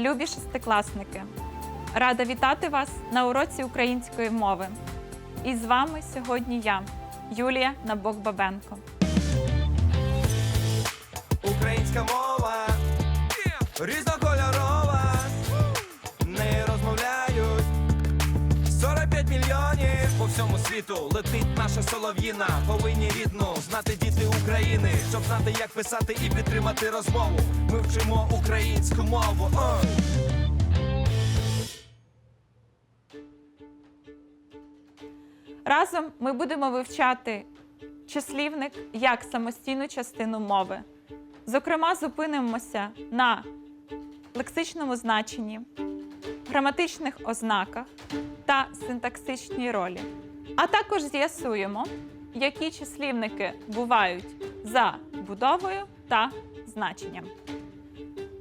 Любі шестикласники! Рада вітати вас на уроці української мови. І з вами сьогодні я, Юлія Набок-Бабенко. Українська мова всьому світу. Летить наша солов'їна, повинні рідну знати діти України, щоб знати, як писати і підтримати розмову. Ми вчимо українську мову. Разом ми будемо вивчати числівник як самостійну частину мови. Зокрема, зупинимося на лексичному значенні, граматичних ознаках та синтаксичній ролі. А також з'ясуємо, які числівники бувають за будовою та значенням.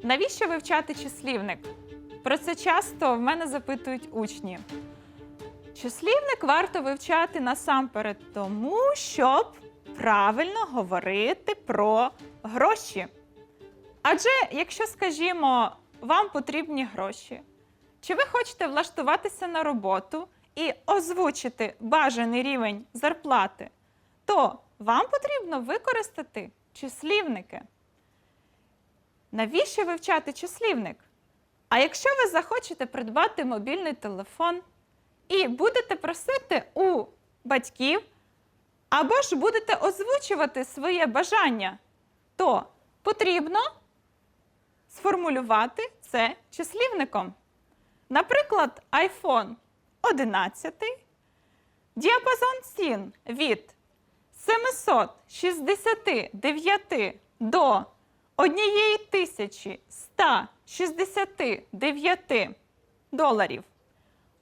Навіщо вивчати числівник? Про це часто в мене запитують учні. Числівник варто вивчати насамперед тому, щоб правильно говорити про гроші. Адже, якщо, скажімо, вам потрібні гроші, чи ви хочете влаштуватися на роботу і озвучити бажаний рівень зарплати, то вам потрібно використати числівники. Навіщо вивчати числівник? А якщо ви захочете придбати мобільний телефон і будете просити у батьків, або ж будете озвучувати своє бажання, то потрібно сформулювати це числівником. Наприклад, iPhone 11, діапазон цін від 769 до 1169 доларів.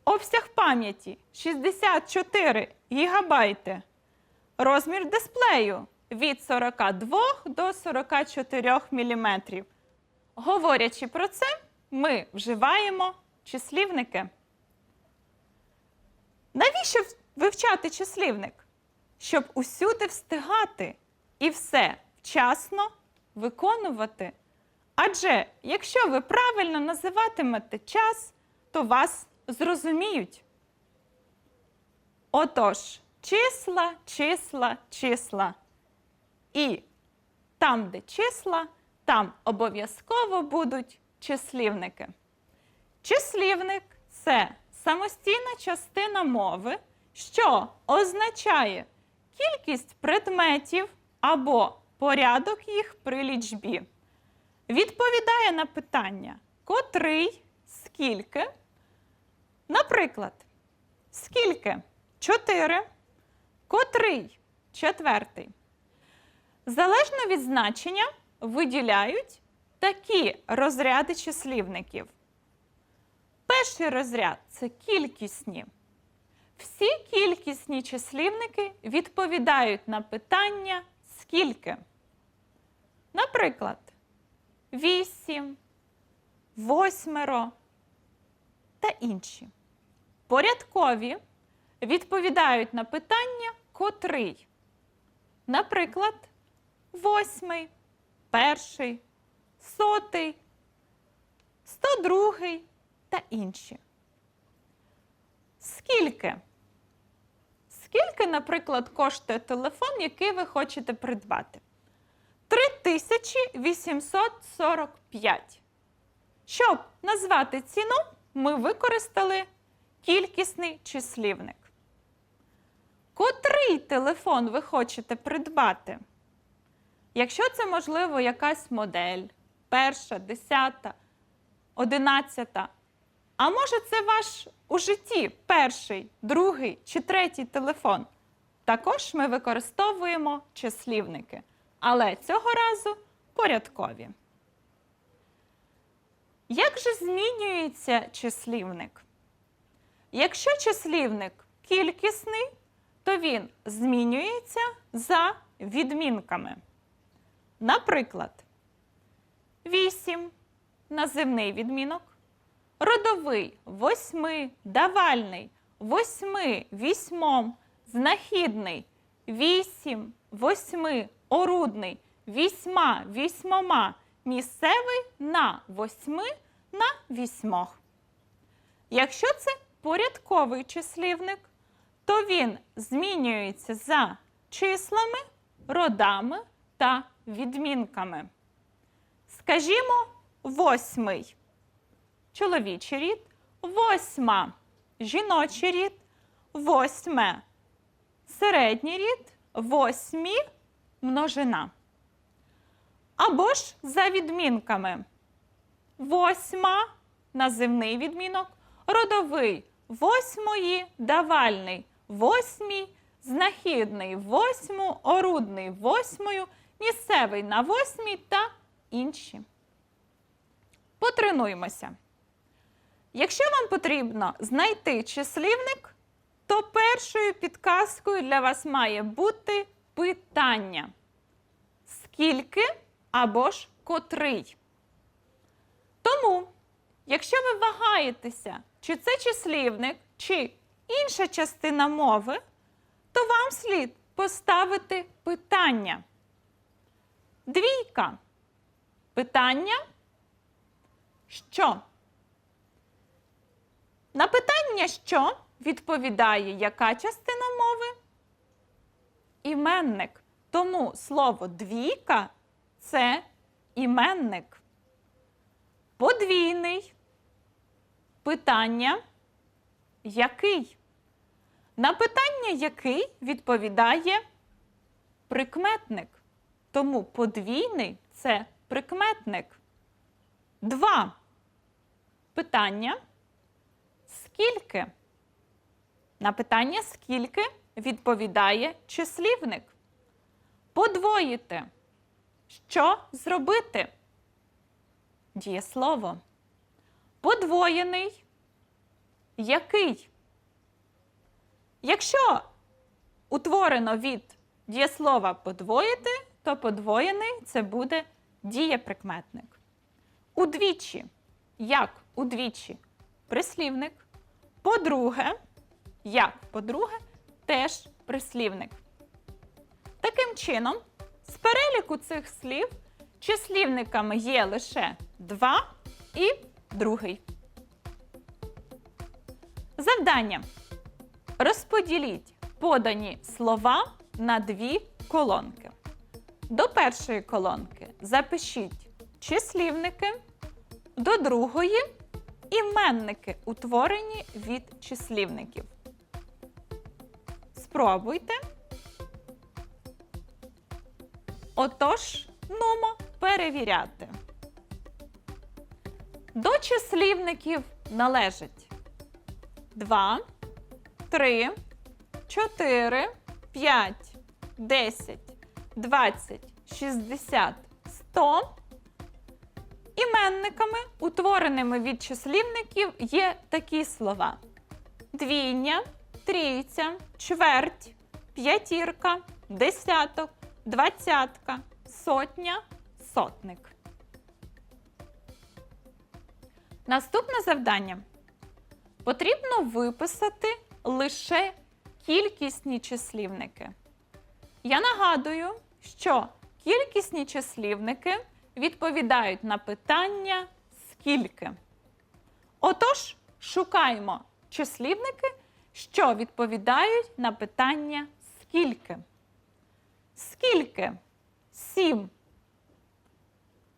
Обсяг пам'яті 64 гігабайти. Розмір дисплею від 42 до 44 мм. Говорячи про це, ми вживаємо числівники. Навіщо вивчати числівник? Щоб усюди встигати і все вчасно виконувати. Адже якщо ви правильно називатимете час, то вас зрозуміють. Отож, числа, числа, числа. І там, де числа, там обов'язково будуть числівники. Числівник це самостійна частина мови, що означає кількість предметів або порядок їх при лічбі. Відповідає на питання, котрий, скільки. Наприклад, скільки? Чотири. Котрий? Четвертий. Залежно від значення виділяють такі розряди числівників. Перший розряд це кількісні. Всі кількісні числівники відповідають на питання скільки. Наприклад, вісім, восьмеро та інші. Порядкові відповідають на питання котрий. Наприклад, восьмий, перший, сотий, сто другий та інші. Скільки? Скільки, наприклад, коштує телефон, який ви хочете придбати? 3845. Щоб назвати ціну, ми використали кількісний числівник. Котрий телефон ви хочете придбати? Якщо це, можливо, якась модель, перша, десята, одинадцята, а може, це ваш у житті перший, другий чи третій телефон. Також ми використовуємо числівники, але цього разу порядкові. Як же змінюється числівник? Якщо числівник кількісний, то він змінюється за відмінками. Наприклад, 8 називний відмінок, родовий восьми, давальний восьми, вісьмом, знахідний вісім, восьми, орудний вісьма, вісьмома, місцевий на восьми, на вісьмох. Якщо це порядковий числівник, то він змінюється за числами, родами та відмінками. Скажімо, восьмий чоловічий рід, восьма жіночий рід, восьме середній рід, восьмі множина. Або ж за відмінками. Восьма називний відмінок, родовий, восьмої давальний, восьмій знахідний, восьму орудний, восьмою місцевий на восьмій та інші. Потренуємося. Якщо вам потрібно знайти числівник, то першою підказкою для вас має бути питання. Скільки або ж котрий. Тому, якщо ви вагаєтеся, чи це числівник, чи інша частина мови, то вам слід поставити питання. Двійка. Питання що? На питання що відповідає яка частина мови? Іменник. Тому слово двійка це іменник. Подвійний. Питання який? На питання який відповідає прикметник. Тому подвійний це прикметник. Два. Питання скільки? На питання скільки відповідає числівник. Подвоїти. Що зробити? Дієслово. Подвоєний. Який? Якщо утворено від дієслова подвоїти, то подвоєний це буде дієприкметник. Удвічі. Як удвічі? Прислівник. По-друге, як по-друге, теж прислівник. Таким чином, з переліку цих слів числівниками є лише два і другий. Завдання. Розподіліть подані слова на дві колонки. До першої колонки запишіть числівники, до другої іменники, утворені від числівників. Спробуйте. Отож, нумо перевіряти. До числівників належать 2, 3, 4, 5, 10, 20, 60, 100. Іменниками, утвореними від числівників, є такі слова: двійня, трійця, чверть, п'ятірка, десяток, двадцятка, сотня, сотник. Наступне завдання. Потрібно виписати лише кількісні числівники. Я нагадую, що кількісні числівники відповідають на питання скільки. Отож, шукаємо числівники, що відповідають на питання скільки. Скільки? Сім.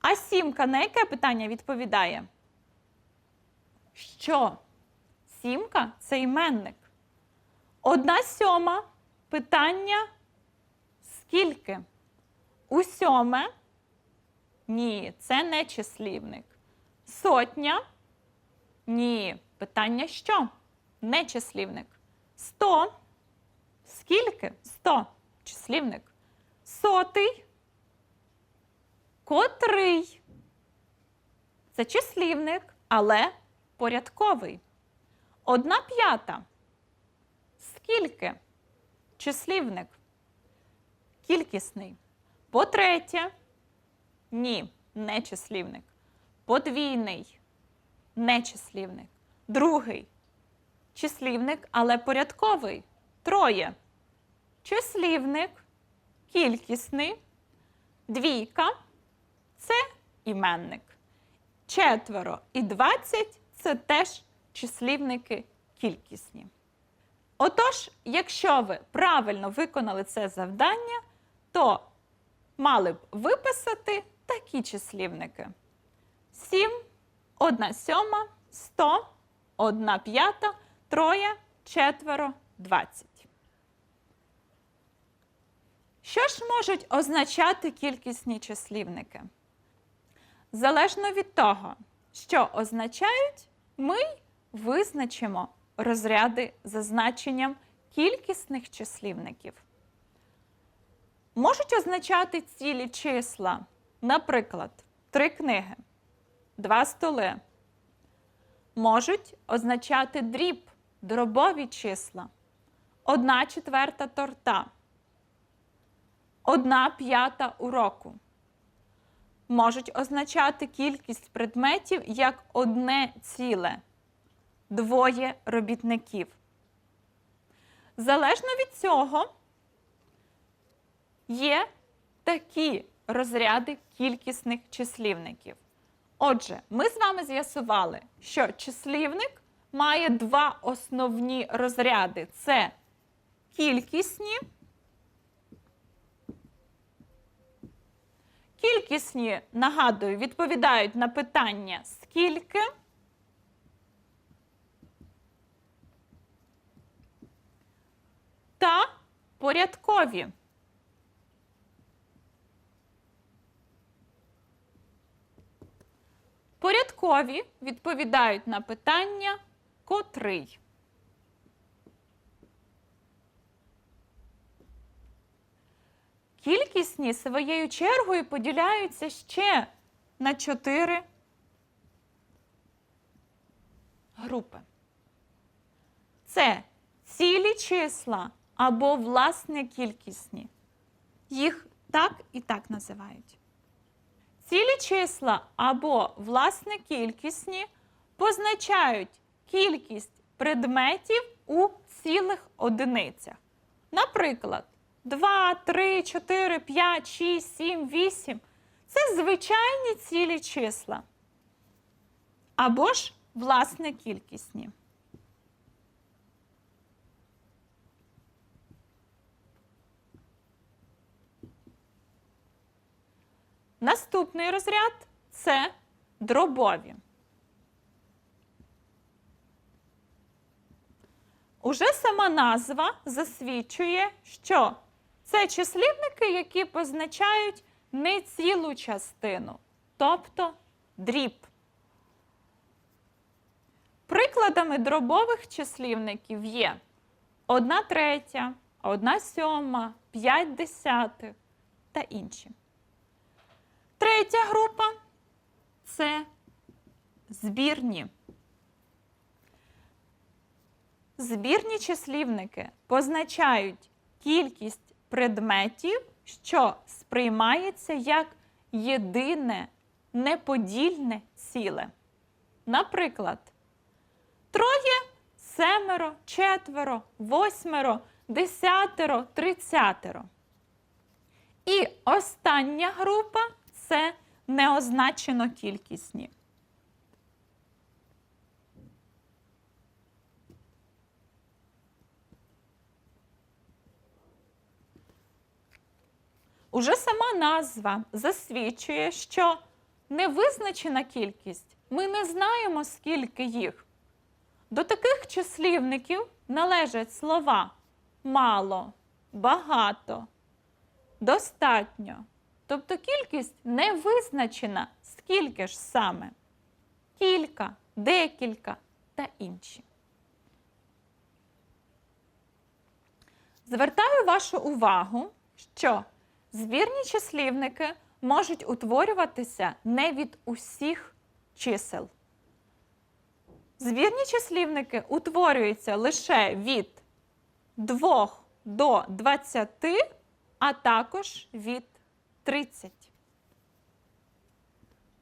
А сімка на яке питання відповідає? Що? Сімка це іменник. Одна сьома питання скільки? У сьоме? Ні, це не числівник. Сотня? Ні. Питання що? Не числівник. Сто. Скільки? Сто. Числівник. Сотий. Котрий. Це числівник, але порядковий. Одна п'ята. Скільки? Числівник. Кількісний. По третє. Ні, не числівник. Подвійний. Не числівник. Другий. Числівник, але порядковий. Троє. Числівник. Кількісний. Двійка. Це іменник. четверо і 20 це теж числівники кількісні. Отож, якщо ви правильно виконали це завдання, то мали б виписати такі числівники: 7, 1 сьома, 100, 1 п'ята, троє, четверо, 20. Що ж можуть означати кількісні числівники? Залежно від того, що означають, ми визначимо розряди за значенням кількісних числівників. Можуть означати цілі числа, наприклад, три книги, два столи. Можуть означати дріб, дробові числа, одна четверта торта, одна п'ята уроку. Можуть означати кількість предметів як одне ціле, двоє робітників. Залежно від цього, є такі розряди кількісних числівників. Отже, ми з вами з'ясували, що числівник має два основні розряди: це кількісні. Кількісні, нагадую, відповідають на питання скільки. Та порядкові. Порядкові відповідають на питання котрий. Кількісні своєю чергою поділяються ще на чотири групи. Це цілі числа або власне кількісні. Їх так і так називають. Цілі числа або власне кількісні позначають кількість предметів у цілих одиницях. Наприклад, 2, 3, 4, 5, 6, 7, 8 це звичайні цілі числа. Або ж власне кількісні. Наступний розряд це дробові. Уже сама назва засвідчує, що це числівники, які позначають не цілу частину, тобто дріб. Прикладами дробових числівників є 1 третя, 1 сьома, 5 десятих та інші. Третя група це збірні. Збірні числівники позначають кількість предметів, що сприймається як єдине неподільне ціле. Наприклад, троє, семеро, четверо, восьмеро, десятеро, тридцятеро. І остання група це неозначено кількісні. Уже сама назва засвідчує, що невизначена кількість, ми не знаємо, скільки їх. До таких числівників належать слова мало, багато, достатньо. Тобто кількість не визначена, скільки ж саме. Кілька, декілька та інші. Звертаю вашу увагу, що збірні числівники можуть утворюватися не від усіх чисел. Збірні числівники утворюються лише від 2 до 20, а також від 30.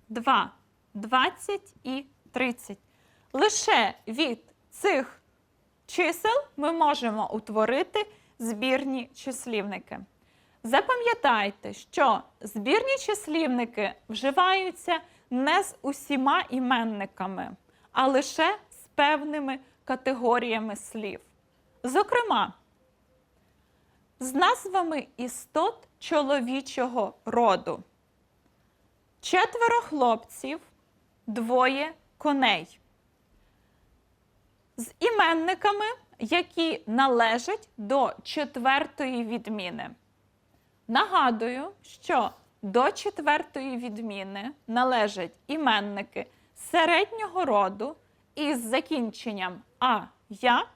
2, 20 і 30. Лише від цих чисел ми можемо утворити збірні числівники. Запам'ятайте, що збірні числівники вживаються не з усіма іменниками, а лише з певними категоріями слів. Зокрема, з назвами істот чоловічого роду. Четверо хлопців, двоє коней. З іменниками, які належать до четвертої відміни. Нагадую, що до четвертої відміни належать іменники середнього роду із закінченням а я,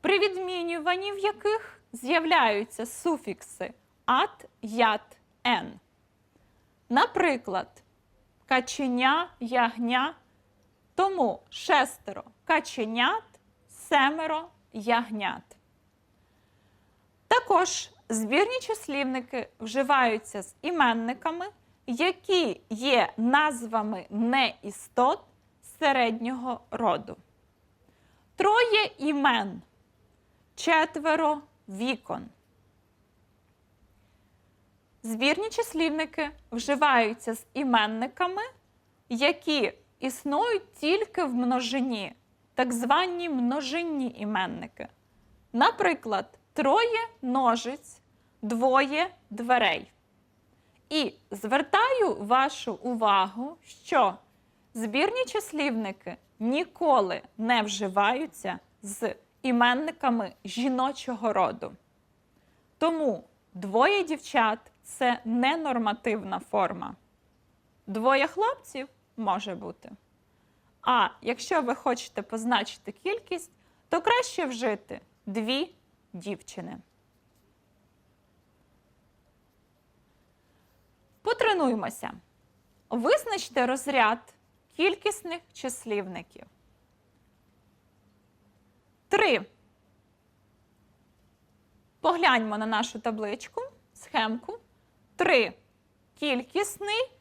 при відмінюванні в яких з'являються суфікси ат, ят, ен. Наприклад, каченя, ягня, тому шестеро каченят, семеро ягнят. Також збірні числівники вживаються з іменниками, які є назвами неістот середнього роду. Троє імен, четверо вікон. Збірні числівники вживаються з іменниками, які існують тільки в множині, так звані множинні іменники. Наприклад, троє ножиць, двоє дверей. І звертаю вашу увагу, що збірні числівники ніколи не вживаються з іменниками жіночого роду. Тому двоє дівчат це ненормативна форма. Двоє хлопців може бути. А якщо ви хочете позначити кількість, то краще вжити дві дівчини. Потренуймося. Визначте розряд кількісних числівників. Три. Погляньмо на нашу табличку, схемку. Три. Кількісний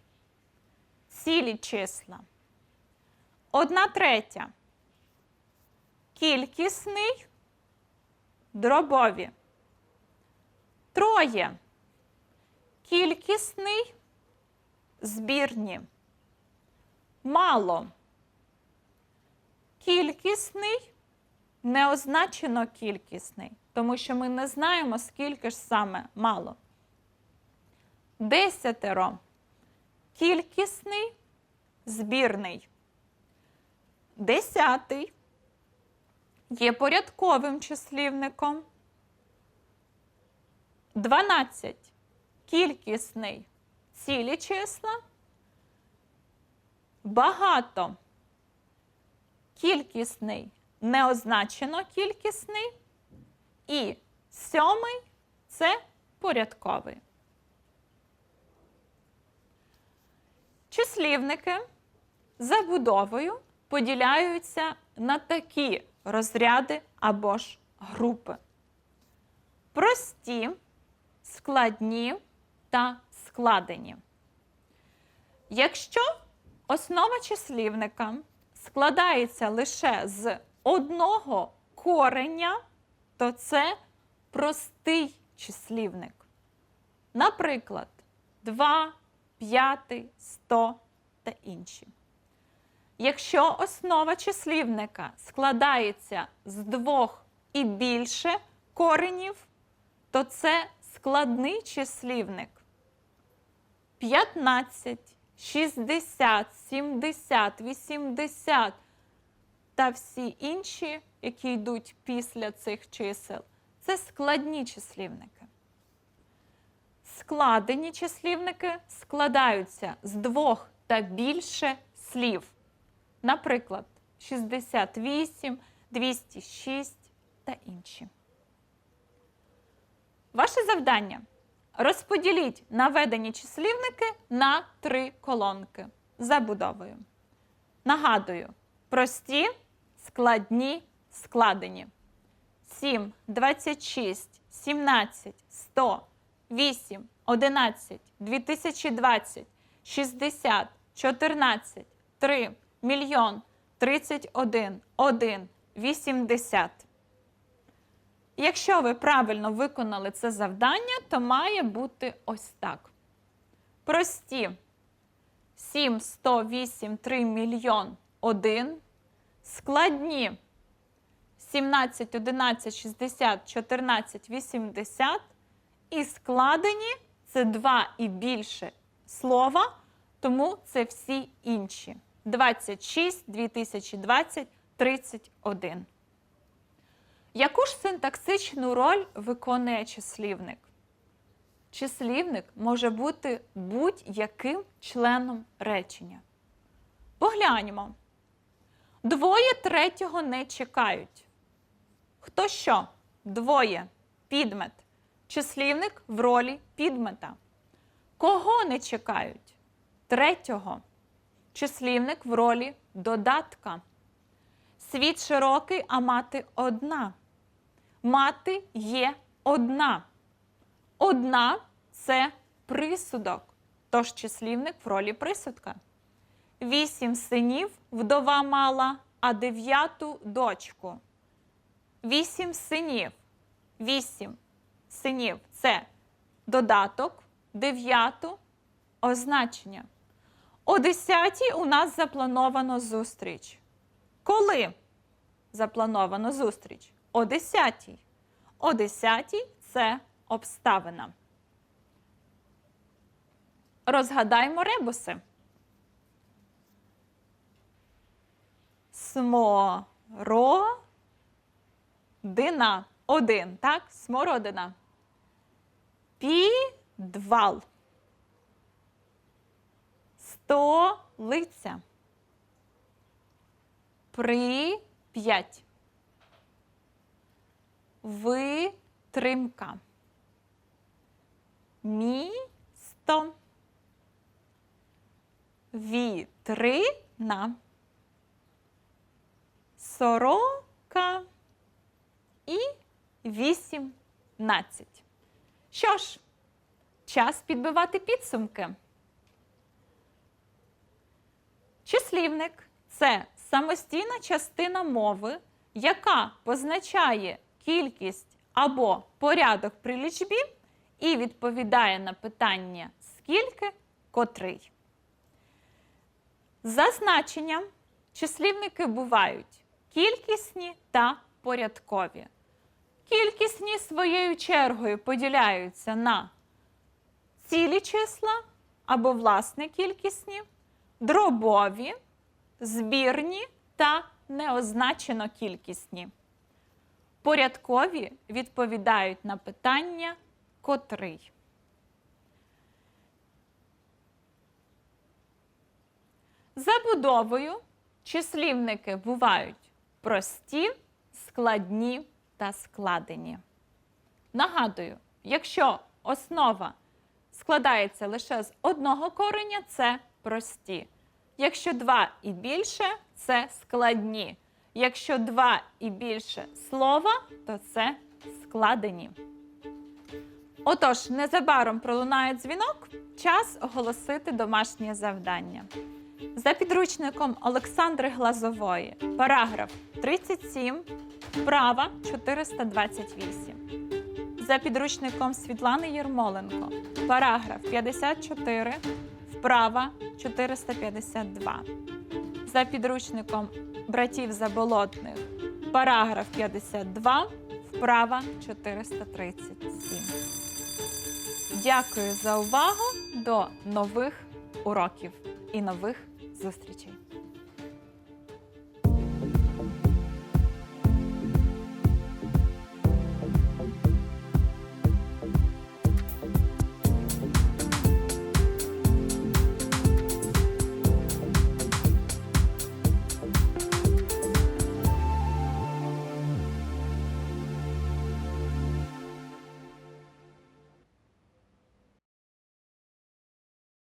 цілі числа. Одна третя. Кількісний дробові. Троє. Кількісний збірні. Мало. Кількісний неозначено кількісний, тому що ми не знаємо, скільки ж саме мало. Десятеро. Кількісний збірний. Десятий є порядковим числівником. 12 кількісний цілі числа. Багато кількісний неозначено кількісний. І сьомий це порядковий. Числівники забудовою поділяються на такі розряди або ж групи: прості, складні та складені. Якщо основа числівника складається лише з одного кореня, то це простий числівник. Наприклад, 2, 5, 100 та інші. Якщо основа числівника складається з двох і більше коренів, то це складний числівник. 15, 60, 70, 80 та всі інші, які йдуть після цих чисел, це складні числівники. Складені числівники складаються з двох та більше слів. Наприклад, 68, 206 та інші. Ваше завдання розподіліть наведені числівники на три колонки забудовою. Нагадую, прості, складні, складені. 7, 26, 17, 100, 8, 11, 2020, 60, 14, 3, мільйон, 31, 1, 80. Якщо ви правильно виконали це завдання, то має бути ось так. Прості 7, 108, 3 мільйон 1. Складні 17, 11, 60, 14, 80. І складені це два і більше слова, тому це всі інші. 26, 2020, 31. Яку ж синтаксичну роль виконує числівник? Числівник може бути будь-яким членом речення. Погляньмо. Двоє третього не чекають. Хто що? Двоє. Підмет. Числівник в ролі підмета. Кого не чекають? Третього. Числівник в ролі додатка. Світ широкий, а мати одна. Мати є одна. Одна це присудок, тож числівник в ролі присудка. Вісім синів вдова мала, а дев'яту дочку. Вісім синів. Вісім синів це додаток, дев'яту означення. О десятій у нас заплановано зустріч. Коли заплановано зустріч? О десятій. О десятій це обставина. Розгадаймо ребуси. Смородина. Один, так? Смородина. Підвал. Столиця. Прип'ять. Витримка. Місто. Вітрина. Сорока і вісімнадцять. Що ж, час підбивати підсумки. Числівник це самостійна частина мови, яка позначає кількість або порядок при лічбі і відповідає на питання скільки котрий. За значенням числівники бувають кількісні та порядкові. Кількісні своєю чергою поділяються на цілі числа або власне кількісні, дробові, збірні та неозначено кількісні. Порядкові відповідають на питання котрий. Забудовою числівники бувають прості, складні та складені. Нагадую, якщо основа складається лише з одного кореня, це прості. Якщо два і більше, це складні. Якщо два і більше слова, то це складені. Отож, незабаром пролунає дзвінок, час оголосити домашнє завдання. За підручником Олександри Глазової, параграф 37, вправа 428. За підручником Світлани Єрмоленко, параграф 54, вправа 452. За підручником братів Заболотних, параграф 52, вправа 437. Дякую за увагу. До нових уроків і нових зустрічей!